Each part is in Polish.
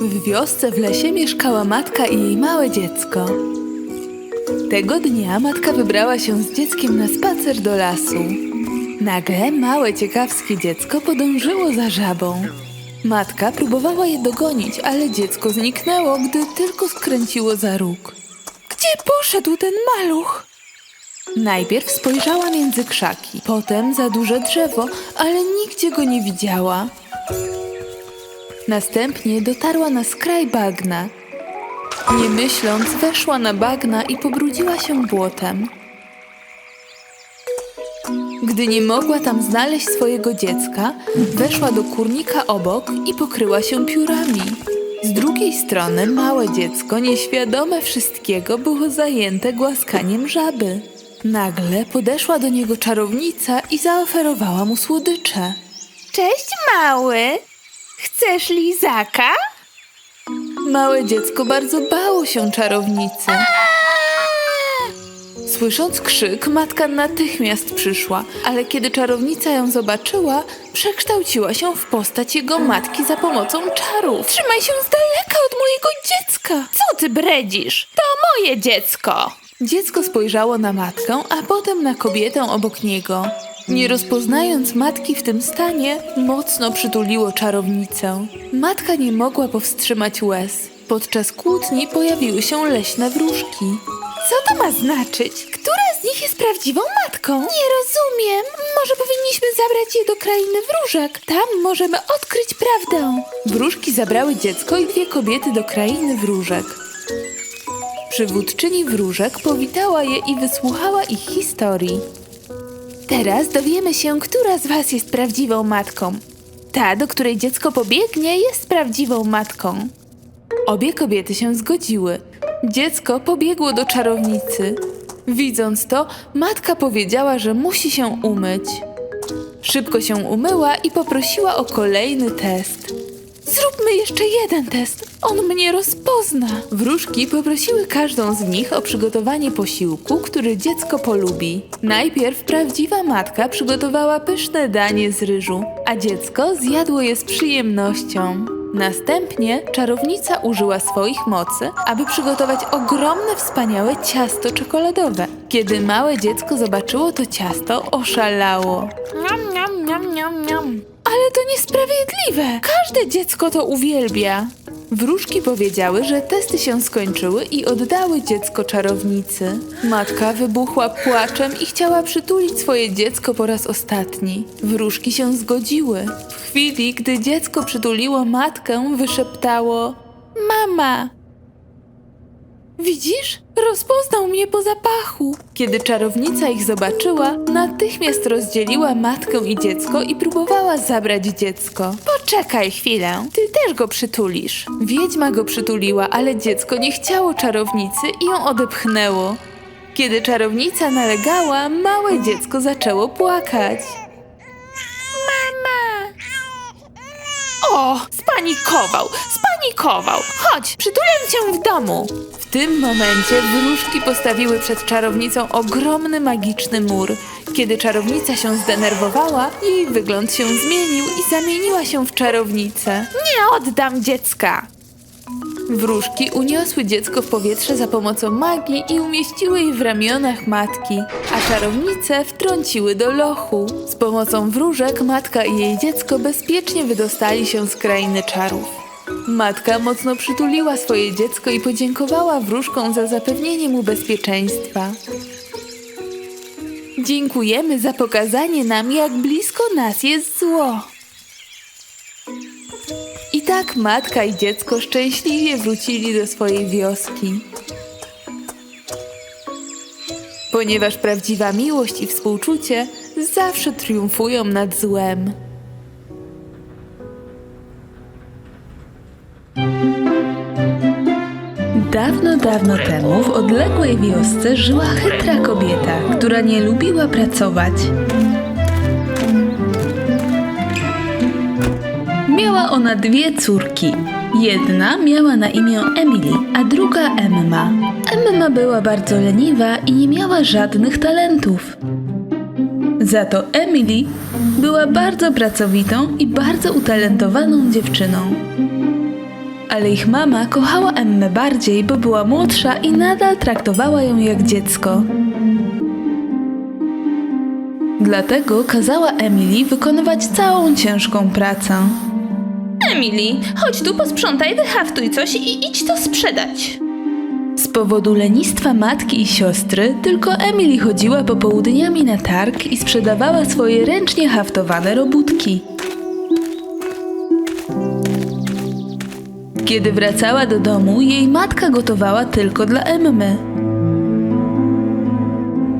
W wiosce w lesie mieszkała matka i jej małe dziecko. Tego dnia matka wybrała się z dzieckiem na spacer do lasu. Nagle małe ciekawskie dziecko podążyło za żabą. Matka próbowała je dogonić, ale dziecko zniknęło, gdy tylko skręciło za róg. Gdzie poszedł ten maluch? Najpierw spojrzała między krzaki, potem za duże drzewo, ale nigdzie go nie widziała. Następnie dotarła na skraj bagna. Nie myśląc, weszła na bagna i pobrudziła się błotem. Gdy nie mogła tam znaleźć swojego dziecka, weszła do kurnika obok i pokryła się piórami. Z drugiej strony małe dziecko, nieświadome wszystkiego, było zajęte głaskaniem żaby. Nagle podeszła do niego czarownica i zaoferowała mu słodycze. Cześć, mały. Chcesz lizaka? Małe dziecko bardzo bało się czarownicy. Słysząc krzyk, matka natychmiast przyszła, ale kiedy czarownica ją zobaczyła, przekształciła się w postać jego matki za pomocą czarów. Trzymaj się z daleka od mojego dziecka! Co ty bredzisz? To moje dziecko. Dziecko spojrzało na matkę, a potem na kobietę obok niego. Nie rozpoznając matki w tym stanie, mocno przytuliło czarownicę. Matka nie mogła powstrzymać łez. Podczas kłótni pojawiły się leśne wróżki. Co to ma znaczyć? Która z nich jest prawdziwą matką? Nie rozumiem. Może powinniśmy zabrać je do krainy wróżek. Tam możemy odkryć prawdę. Wróżki zabrały dziecko i dwie kobiety do krainy wróżek. Przywódczyni wróżek powitała je i wysłuchała ich historii. Teraz dowiemy się, która z was jest prawdziwą matką. Ta, do której dziecko pobiegnie, jest prawdziwą matką. Obie kobiety się zgodziły. Dziecko pobiegło do czarownicy. Widząc to, matka powiedziała, że musi się umyć. Szybko się umyła i poprosiła o kolejny test. Zróbmy jeszcze jeden test. On mnie rozpozna. Wróżki poprosiły każdą z nich o przygotowanie posiłku, który dziecko polubi. Najpierw prawdziwa matka przygotowała pyszne danie z ryżu, a dziecko zjadło je z przyjemnością. Następnie czarownica użyła swoich mocy, aby przygotować ogromne, wspaniałe ciasto czekoladowe. Kiedy małe dziecko zobaczyło to ciasto, oszalało. Niam, niam, niam, niam, niam. Ale to niesprawiedliwe! Każde dziecko to uwielbia! Wróżki powiedziały, że testy się skończyły i oddały dziecko czarownicy. Matka wybuchła płaczem i chciała przytulić swoje dziecko po raz ostatni. Wróżki się zgodziły. W chwili, gdy dziecko przytuliło matkę, wyszeptało: Mama! Widzisz? Rozpoznał mnie po zapachu. Kiedy czarownica ich zobaczyła, natychmiast rozdzieliła matkę i dziecko i próbowała zabrać dziecko. Poczekaj chwilę. Ty też go przytulisz. Wiedźma go przytuliła, ale dziecko nie chciało czarownicy i ją odepchnęło. Kiedy czarownica nalegała, małe dziecko zaczęło płakać. O, spanikował, spanikował. Chodź, przytulę cię w domu. W tym momencie wróżki postawiły przed czarownicą ogromny magiczny mur. Kiedy czarownica się zdenerwowała, jej wygląd się zmienił i zamieniła się w czarownicę. Nie oddam dziecka. Wróżki uniosły dziecko w powietrze za pomocą magii i umieściły je w ramionach matki, a czarownice wtrąciły do lochu. Z pomocą wróżek matka i jej dziecko bezpiecznie wydostali się z krainy czarów. Matka mocno przytuliła swoje dziecko i podziękowała wróżkom za zapewnienie mu bezpieczeństwa. Dziękujemy za pokazanie nam, jak blisko nas jest zło. Tak matka i dziecko szczęśliwie wrócili do swojej wioski. Ponieważ prawdziwa miłość i współczucie zawsze triumfują nad złem. Dawno, dawno temu w odległej wiosce żyła chytra kobieta, która nie lubiła pracować. Miała ona dwie córki. Jedna miała na imię Emily, a druga Emma. Emma była bardzo leniwa i nie miała żadnych talentów. Za to Emily była bardzo pracowitą i bardzo utalentowaną dziewczyną. Ale ich mama kochała Emmę bardziej, bo była młodsza i nadal traktowała ją jak dziecko. Dlatego kazała Emily wykonywać całą ciężką pracę. Emily, chodź tu, posprzątaj, wyhaftuj coś i idź to sprzedać. Z powodu lenistwa matki i siostry, tylko Emily chodziła popołudniami na targ i sprzedawała swoje ręcznie haftowane robótki. Kiedy wracała do domu, jej matka gotowała tylko dla Emmy.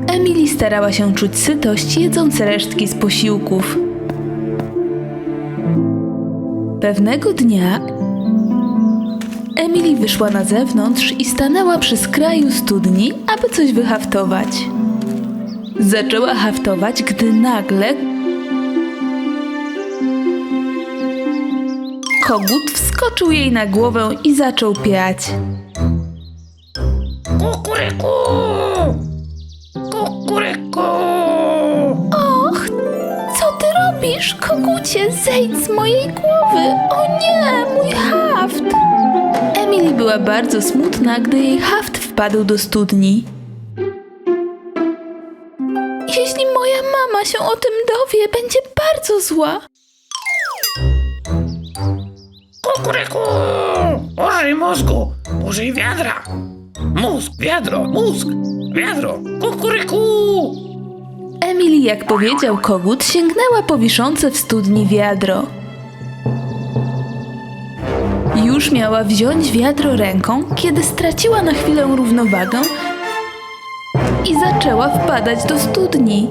Emily starała się czuć sytość, jedząc resztki z posiłków. Pewnego dnia Emily wyszła na zewnątrz i stanęła przy skraju studni, aby coś wyhaftować. Zaczęła haftować, gdy nagle kogut wskoczył jej na głowę i zaczął piać. Kukuryku! Robisz, kogucie? Zejdź z mojej głowy! O nie, mój haft! Emily była bardzo smutna, gdy jej haft wpadł do studni. Jeśli moja mama się o tym dowie, będzie bardzo zła. Kukuryku! Użyj mózgu! Użyj wiadra! Mózg, wiadro, mózg, wiadro! Kukuryku! Emily, jak powiedział kogut, sięgnęła po wiszące w studni wiadro. Już miała wziąć wiadro ręką, kiedy straciła na chwilę równowagę i zaczęła wpadać do studni.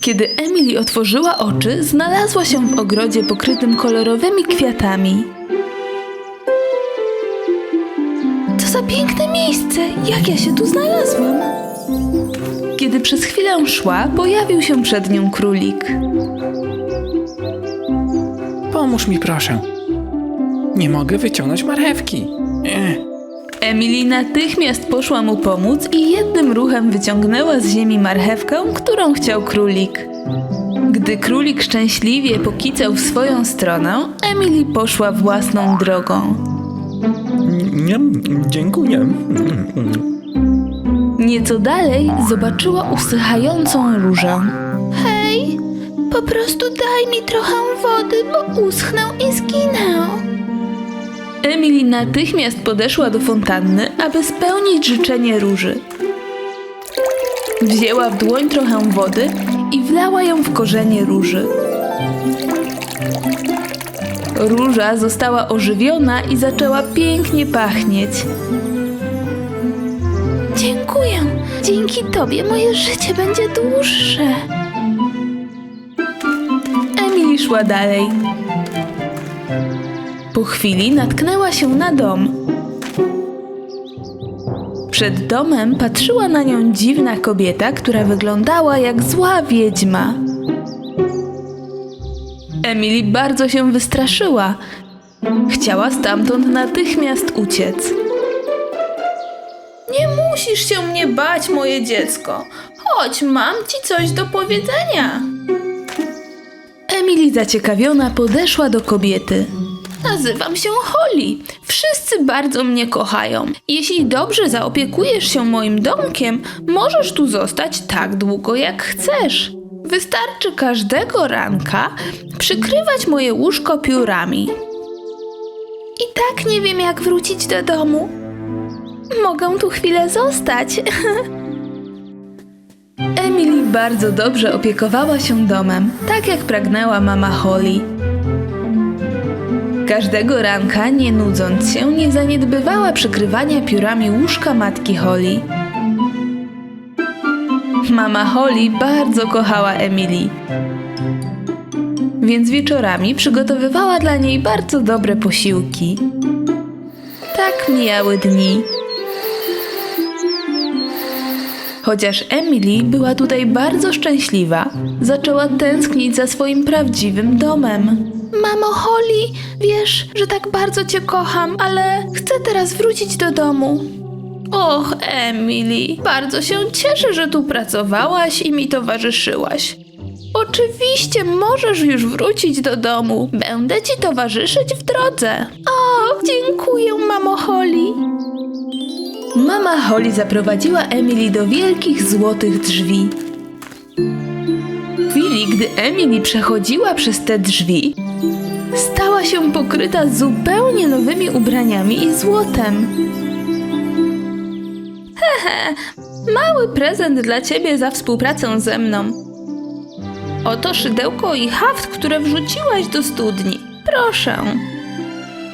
Kiedy Emily otworzyła oczy, znalazła się w ogrodzie pokrytym kolorowymi kwiatami. To za piękne miejsce! Jak ja się tu znalazłam? Kiedy przez chwilę szła, pojawił się przed nią królik. Pomóż mi proszę. Nie mogę wyciągnąć marchewki. Ech, Emily natychmiast poszła mu pomóc i jednym ruchem wyciągnęła z ziemi marchewkę, którą chciał królik. Gdy królik szczęśliwie pokicał w swoją stronę, Emily poszła własną drogą. nie, dziękuję. Nieco dalej zobaczyła usychającą różę. Hej, po prostu daj mi trochę wody, bo uschnę i zginę. Emily natychmiast podeszła do fontanny, aby spełnić życzenie róży. Wzięła w dłoń trochę wody i wlała ją w korzenie róży. Róża została ożywiona i zaczęła pięknie pachnieć. Dziękuję. Dzięki tobie moje życie będzie dłuższe. Emily szła dalej. Po chwili natknęła się na dom. Przed domem patrzyła na nią dziwna kobieta, która wyglądała jak zła wiedźma. Emily bardzo się wystraszyła. Chciała stamtąd natychmiast uciec. Musisz się mnie bać, moje dziecko. Chodź, mam ci coś do powiedzenia. Emily zaciekawiona podeszła do kobiety. Nazywam się Holly. Wszyscy bardzo mnie kochają. Jeśli dobrze zaopiekujesz się moim domkiem, możesz tu zostać tak długo jak chcesz. Wystarczy każdego ranka przykrywać moje łóżko piórami. I tak nie wiem, jak wrócić do domu. Mogę tu chwilę zostać. Emily bardzo dobrze opiekowała się domem, tak jak pragnęła mama Holly. Każdego ranka, nie nudząc się, nie zaniedbywała przykrywania piórami łóżka matki Holly. Mama Holly bardzo kochała Emily, więc wieczorami przygotowywała dla niej bardzo dobre posiłki. Tak mijały dni. Chociaż Emily była tutaj bardzo szczęśliwa, zaczęła tęsknić za swoim prawdziwym domem. Mamo Holly, wiesz, że tak bardzo cię kocham, ale chcę teraz wrócić do domu. Och, Emily, bardzo się cieszę, że tu pracowałaś i mi towarzyszyłaś. Oczywiście możesz już wrócić do domu. Będę ci towarzyszyć w drodze. O, dziękuję, mamo Holly. Mama Holly zaprowadziła Emily do wielkich złotych drzwi. W chwili, gdy Emily przechodziła przez te drzwi, stała się pokryta zupełnie nowymi ubraniami i złotem. Hehe, mały prezent dla ciebie za współpracę ze mną. Oto szydełko i haft, które wrzuciłaś do studni. Proszę.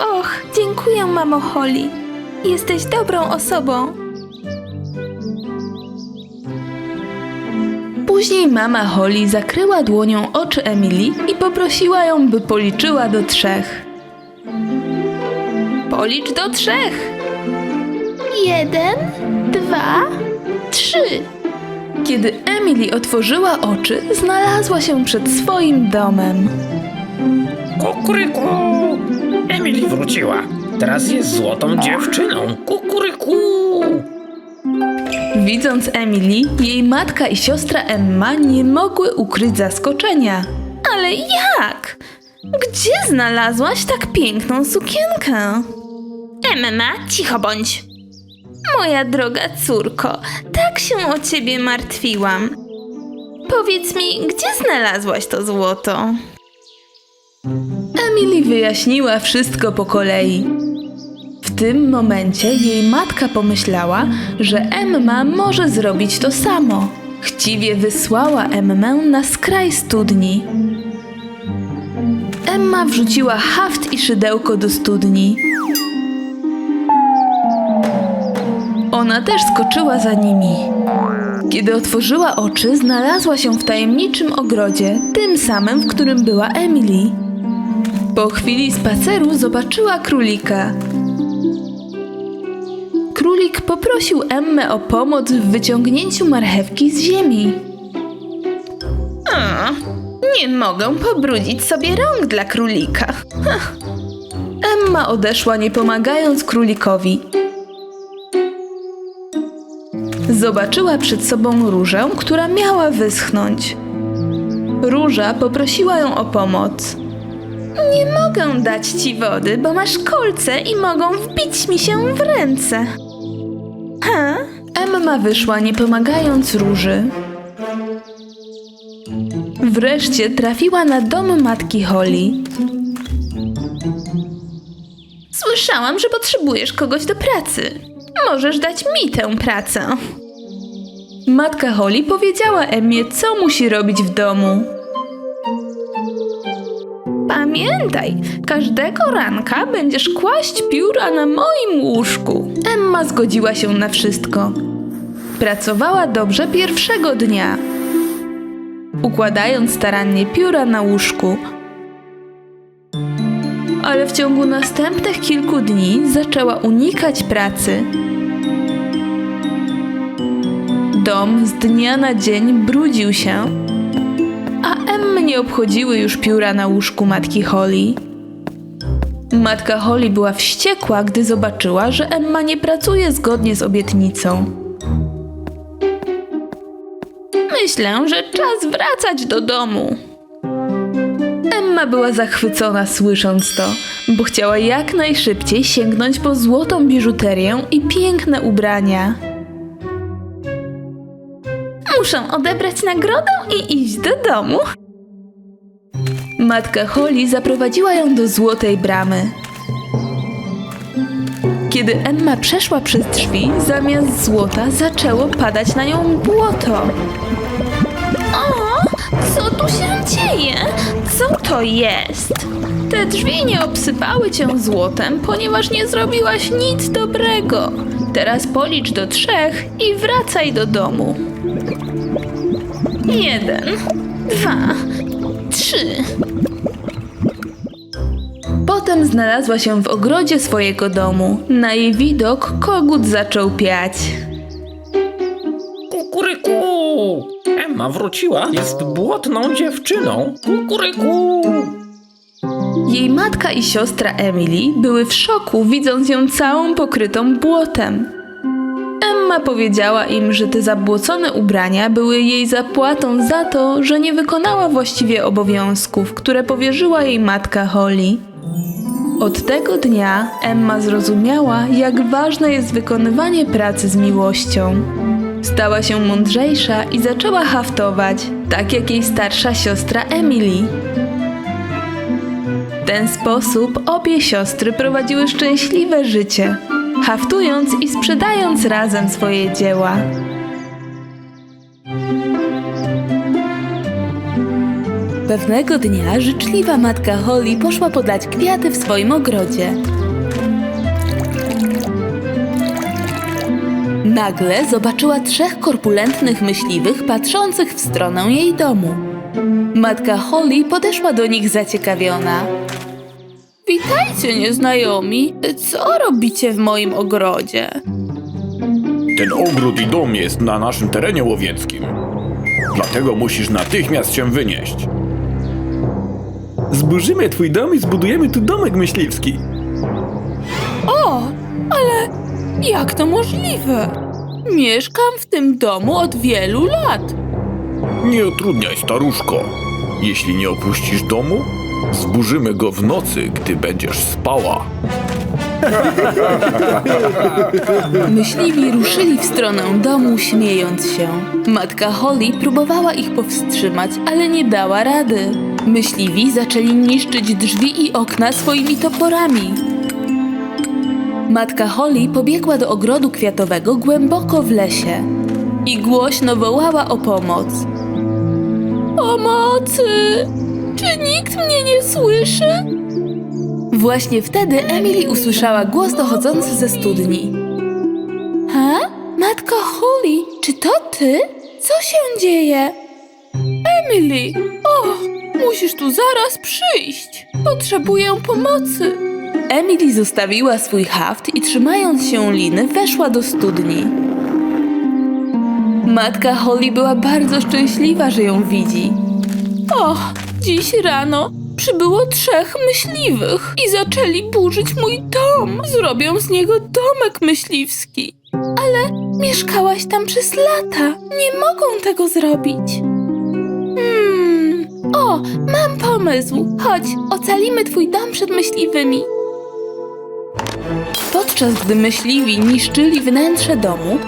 Och, dziękuję, mamo Holly. Jesteś dobrą osobą. Później mama Holly zakryła dłonią oczy Emily i poprosiła ją, by policzyła do trzech. Policz do trzech. Jeden, dwa, trzy. Kiedy Emily otworzyła oczy, znalazła się przed swoim domem. Kukuryku! Emily wróciła. Teraz jest złotą dziewczyną. Kukuryku! Widząc Emily, jej matka i siostra Emma nie mogły ukryć zaskoczenia. Ale jak? Gdzie znalazłaś tak piękną sukienkę? Emma, cicho bądź. Moja droga córko, tak się o ciebie martwiłam. Powiedz mi, gdzie znalazłaś to złoto? Emily wyjaśniła wszystko po kolei. W tym momencie jej matka pomyślała, że Emma może zrobić to samo. Chciwie wysłała Emmę na skraj studni. Emma wrzuciła haft i szydełko do studni. Ona też skoczyła za nimi. Kiedy otworzyła oczy, znalazła się w tajemniczym ogrodzie, tym samym, w którym była Emily. Po chwili spaceru zobaczyła królika. Królik poprosił Emmę o pomoc w wyciągnięciu marchewki z ziemi. A, nie mogę pobrudzić sobie rąk dla królika. Hah. Emma odeszła, nie pomagając królikowi. Zobaczyła przed sobą różę, która miała wyschnąć. Róża poprosiła ją o pomoc. Nie mogę dać ci wody, bo masz kolce i mogą wbić mi się w ręce. Emma wyszła, nie pomagając róży. Wreszcie trafiła na dom matki Holly. Słyszałam, że potrzebujesz kogoś do pracy. Możesz dać mi tę pracę. Matka Holly powiedziała Emmie, co musi robić w domu. Pamiętaj, każdego ranka będziesz kłaść pióra na moim łóżku. Emma zgodziła się na wszystko. Pracowała dobrze pierwszego dnia, układając starannie pióra na łóżku. Ale w ciągu następnych kilku dni zaczęła unikać pracy. Dom z dnia na dzień brudził się, nie obchodziły już pióra na łóżku matki Holly. Matka Holly była wściekła, gdy zobaczyła, że Emma nie pracuje zgodnie z obietnicą. Myślę, że czas wracać do domu. Emma była zachwycona słysząc to, bo chciała jak najszybciej sięgnąć po złotą biżuterię i piękne ubrania. Muszę odebrać nagrodę i iść do domu. Matka Holly zaprowadziła ją do złotej bramy. Kiedy Emma przeszła przez drzwi, zamiast złota zaczęło padać na nią błoto. O, co tu się dzieje? Co to jest? Te drzwi nie obsypały cię złotem, ponieważ nie zrobiłaś nic dobrego. Teraz policz do trzech i wracaj do domu. Jeden, dwa, trzy. Potem znalazła się w ogrodzie swojego domu. Na jej widok kogut zaczął piać. Kukuryku! Emma wróciła. Jest błotną dziewczyną. Kukuryku! Jej matka i siostra Emily były w szoku, widząc ją całą pokrytą błotem. Emma powiedziała im, że te zabłocone ubrania były jej zapłatą za to, że nie wykonała właściwie obowiązków, które powierzyła jej matka Holly. Od tego dnia Emma zrozumiała, jak ważne jest wykonywanie pracy z miłością. Stała się mądrzejsza i zaczęła haftować, tak jak jej starsza siostra Emily. W ten sposób obie siostry prowadziły szczęśliwe życie, haftując i sprzedając razem swoje dzieła. Pewnego dnia życzliwa matka Holly poszła podać kwiaty w swoim ogrodzie. Nagle zobaczyła trzech korpulentnych myśliwych patrzących w stronę jej domu. Matka Holly podeszła do nich zaciekawiona. Witajcie, nieznajomi. Co robicie w moim ogrodzie? Ten ogród i dom jest na naszym terenie łowieckim. Dlatego musisz natychmiast się wynieść. Zburzymy twój dom i zbudujemy tu domek myśliwski. O, ale jak to możliwe? Mieszkam w tym domu od wielu lat. Nie utrudniaj, staruszko. Jeśli nie opuścisz domu, zburzymy go w nocy, gdy będziesz spała. Myśliwi ruszyli w stronę domu, śmiejąc się. Matka Holly próbowała ich powstrzymać, ale nie dała rady. Myśliwi zaczęli niszczyć drzwi i okna swoimi toporami. Matka Holly pobiegła do ogrodu kwiatowego głęboko w lesie i głośno wołała o pomoc. Pomocy! Czy nikt mnie nie słyszy? Właśnie wtedy Emily usłyszała głos dochodzący ze studni. Ha? Matko Holly, czy to ty? Co się dzieje? Emily! O, musisz tu zaraz przyjść. Potrzebuję pomocy. Emily zostawiła swój haft i trzymając się liny weszła do studni. Matka Holly była bardzo szczęśliwa, że ją widzi. Och, dziś rano przybyło trzech myśliwych i zaczęli burzyć mój dom. Zrobią z niego domek myśliwski. Ale mieszkałaś tam przez lata. Nie mogą tego zrobić. Hmm. O, mam pomysł. Chodź, ocalimy twój dom przed myśliwymi. Podczas gdy myśliwi niszczyli wnętrze domu,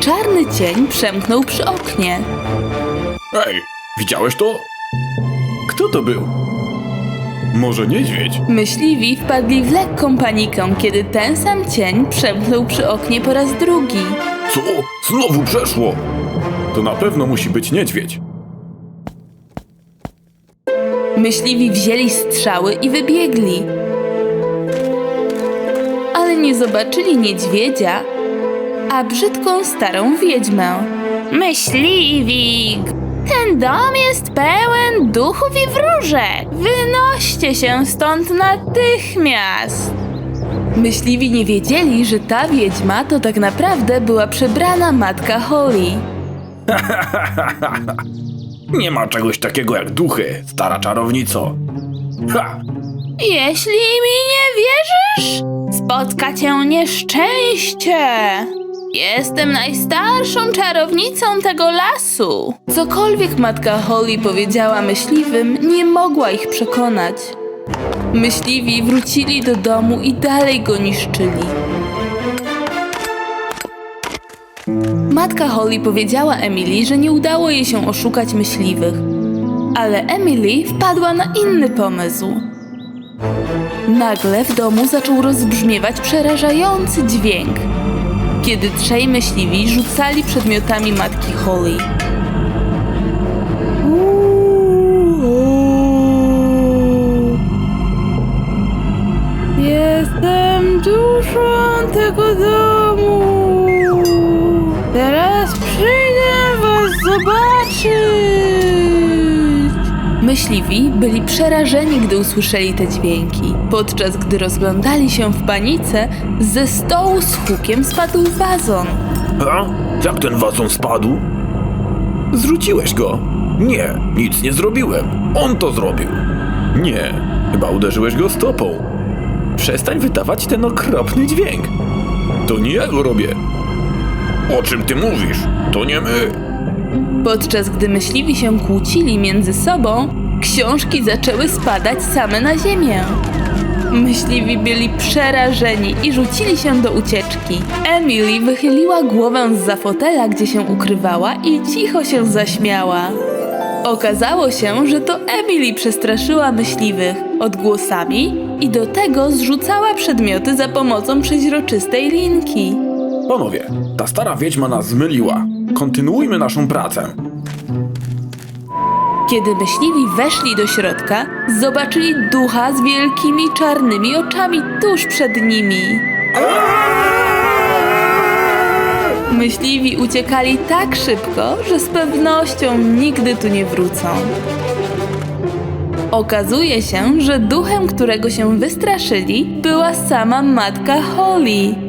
czarny cień przemknął przy oknie. Ej, widziałeś to? Kto to był? Może niedźwiedź? Myśliwi wpadli w lekką panikę, kiedy ten sam cień przemknął przy oknie po raz drugi. Co? Znowu przeszło! To na pewno musi być niedźwiedź. Myśliwi wzięli strzały i wybiegli. Ale nie zobaczyli niedźwiedzia, a brzydką starą wiedźmę. Myśliwik! Ten dom jest pełen duchów i wróżek. Wynoście się stąd natychmiast! Myśliwi nie wiedzieli, że ta wiedźma to tak naprawdę była przebrana matka Holly. Nie ma czegoś takiego jak duchy, stara czarownico. Ha! Jeśli mi nie wierzysz, spotka cię nieszczęście. Jestem najstarszą czarownicą tego lasu. Cokolwiek matka Holly powiedziała myśliwym, nie mogła ich przekonać. Myśliwi wrócili do domu i dalej go niszczyli. Matka Holly powiedziała Emily, że nie udało jej się oszukać myśliwych. Ale Emily wpadła na inny pomysł. Nagle w domu zaczął rozbrzmiewać przerażający dźwięk, kiedy trzej myśliwi rzucali przedmiotami matki Holly. Jestem duszą tego domu. Teraz przyjdę was zobaczyć. Myśliwi byli przerażeni, gdy usłyszeli te dźwięki. Podczas gdy rozglądali się w panice, ze stołu z hukiem spadł wazon. Ha? Jak ten wazon spadł? Zrzuciłeś go. Nie, nic nie zrobiłem. On to zrobił. Nie, chyba uderzyłeś go stopą. Przestań wydawać ten okropny dźwięk. To nie ja go robię. O czym ty mówisz? To nie my. Podczas gdy myśliwi się kłócili między sobą, książki zaczęły spadać same na ziemię. Myśliwi byli przerażeni i rzucili się do ucieczki. Emily wychyliła głowę z za fotela, gdzie się ukrywała i cicho się zaśmiała. Okazało się, że to Emily przestraszyła myśliwych odgłosami i do tego zrzucała przedmioty za pomocą przeźroczystej linki. Panowie, ta stara wiedźma nas zmyliła. Kontynuujmy naszą pracę. Kiedy myśliwi weszli do środka, zobaczyli ducha z wielkimi czarnymi oczami tuż przed nimi. Myśliwi uciekali tak szybko, że z pewnością nigdy tu nie wrócą. Okazuje się, że duchem, którego się wystraszyli, była sama matka Holly.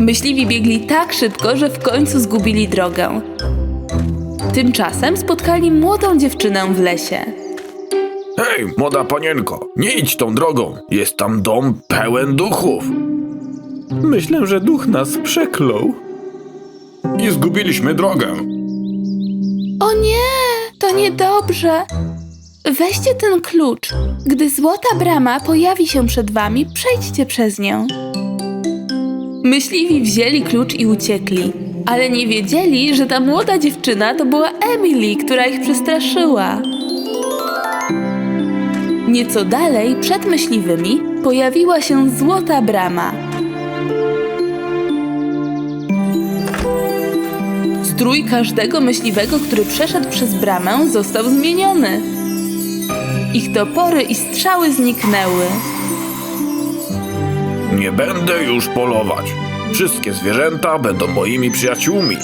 Myśliwi biegli tak szybko, że w końcu zgubili drogę. Tymczasem spotkali młodą dziewczynę w lesie. Hej, młoda panienko, nie idź tą drogą. Jest tam dom pełen duchów. Myślę, że duch nas przeklął. I zgubiliśmy drogę. O nie, to niedobrze. Weźcie ten klucz. Gdy złota brama pojawi się przed wami, przejdźcie przez nią. Myśliwi wzięli klucz i uciekli, ale nie wiedzieli, że ta młoda dziewczyna to była Emily, która ich przestraszyła. Nieco dalej, przed myśliwymi, pojawiła się złota brama. Strój każdego myśliwego, który przeszedł przez bramę, został zmieniony. Ich topory i strzały zniknęły. Nie będę już polować. Wszystkie zwierzęta będą moimi przyjaciółmi.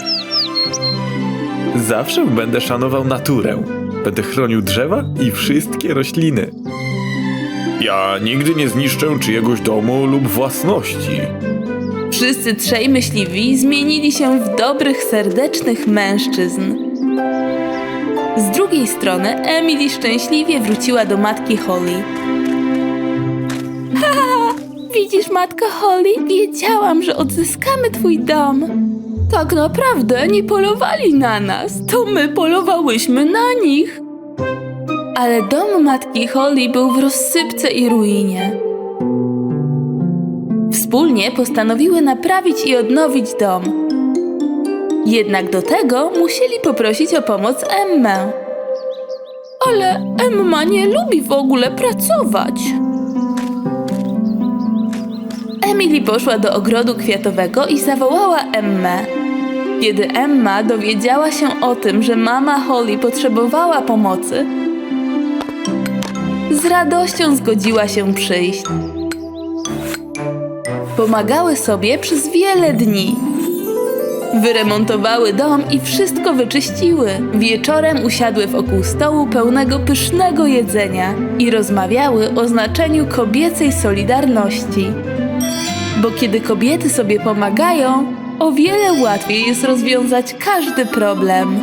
Zawsze będę szanował naturę. Będę chronił drzewa i wszystkie rośliny. Ja nigdy nie zniszczę czyjegoś domu lub własności. Wszyscy trzej myśliwi zmienili się w dobrych, serdecznych mężczyzn. Z drugiej strony Emily szczęśliwie wróciła do matki Holly. Widzisz matko Holly? Wiedziałam, że odzyskamy twój dom. Tak naprawdę nie polowali na nas, to my polowałyśmy na nich. Ale dom matki Holly był w rozsypce i ruinie. Wspólnie postanowiły naprawić i odnowić dom. Jednak do tego musieli poprosić o pomoc Emmę. Ale Emma nie lubi w ogóle pracować. Emily poszła do ogrodu kwiatowego i zawołała Emmę. Kiedy Emma dowiedziała się o tym, że mama Holly potrzebowała pomocy, z radością zgodziła się przyjść. Pomagały sobie przez wiele dni. Wyremontowały dom i wszystko wyczyściły. Wieczorem usiadły wokół stołu pełnego pysznego jedzenia i rozmawiały o znaczeniu kobiecej solidarności. Bo kiedy kobiety sobie pomagają, o wiele łatwiej jest rozwiązać każdy problem.